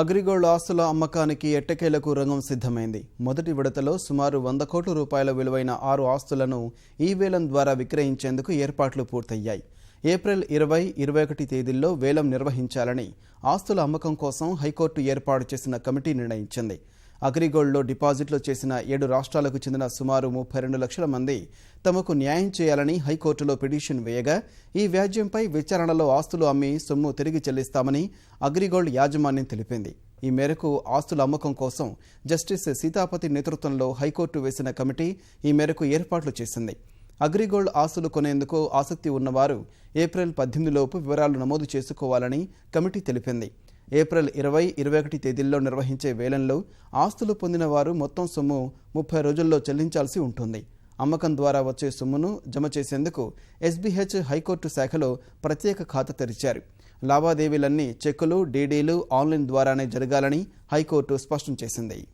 అగ్రిగోల్డ్ ఆస్తుల అమ్మకానికి ఎట్టకేలకు రంగం సిద్ధమైంది. మొదటి విడతలో సుమారు వంద కోట్ల రూపాయల విలువైన ఆరు ఆస్తులను ఈ వేలం ద్వారా విక్రయించేందుకు ఏర్పాట్లు పూర్తయ్యాయి. ఏప్రిల్ ఇరవై ఇరవై ఒకటి తేదీల్లో వేలం నిర్వహించాలని ఆస్తుల అమ్మకం కోసం హైకోర్టు ఏర్పాటు చేసిన కమిటీ నిర్ణయించింది. అగ్రిగోల్డ్లో డిపాజిట్లు చేసిన ఏడు రాష్ట్రాలకు చెందిన సుమారు ముప్పై రెండు లక్షల మంది తమకు న్యాయం చేయాలని హైకోర్టులో పిటిషన్ వేయగా ఈ వ్యాజ్యంపై విచారణలో ఆస్తులు అమ్మి సొమ్ము తిరిగి చెల్లిస్తామని అగ్రిగోల్డ్ యాజమాన్యం తెలిపింది. ఈ మేరకు ఆస్తుల అమ్మకం కోసం జస్టిస్ సీతాపతి నేతృత్వంలో హైకోర్టు వేసిన కమిటీ ఈ మేరకు ఏర్పాట్లు చేసింది. అగ్రిగోల్డ్ ఆస్తులు కొనేందుకు ఆసక్తి ఉన్నవారు ఏప్రిల్ పద్దెనిమిదిలోపు వివరాలు నమోదు చేసుకోవాలని కమిటీ తెలిపింది. ఏప్రిల్ ఇరవై ఇరవై ఒకటి తేదీల్లో నిర్వహించే వేలంలో ఆస్తులు పొందిన వారు మొత్తం సొమ్ము ముప్పై రోజుల్లో చెల్లించాల్సి ఉంటుంది. అమ్మకం ద్వారా వచ్చే సొమ్మును జమ చేసేందుకు ఎస్బీహెచ్ హైకోర్టు శాఖలో ప్రత్యేక ఖాతా తెరిచారు. లావాదేవీలన్నీ చెక్కులు డీడీలు ఆన్లైన్ ద్వారానే జరగాలని హైకోర్టు స్పష్టం చేసింది.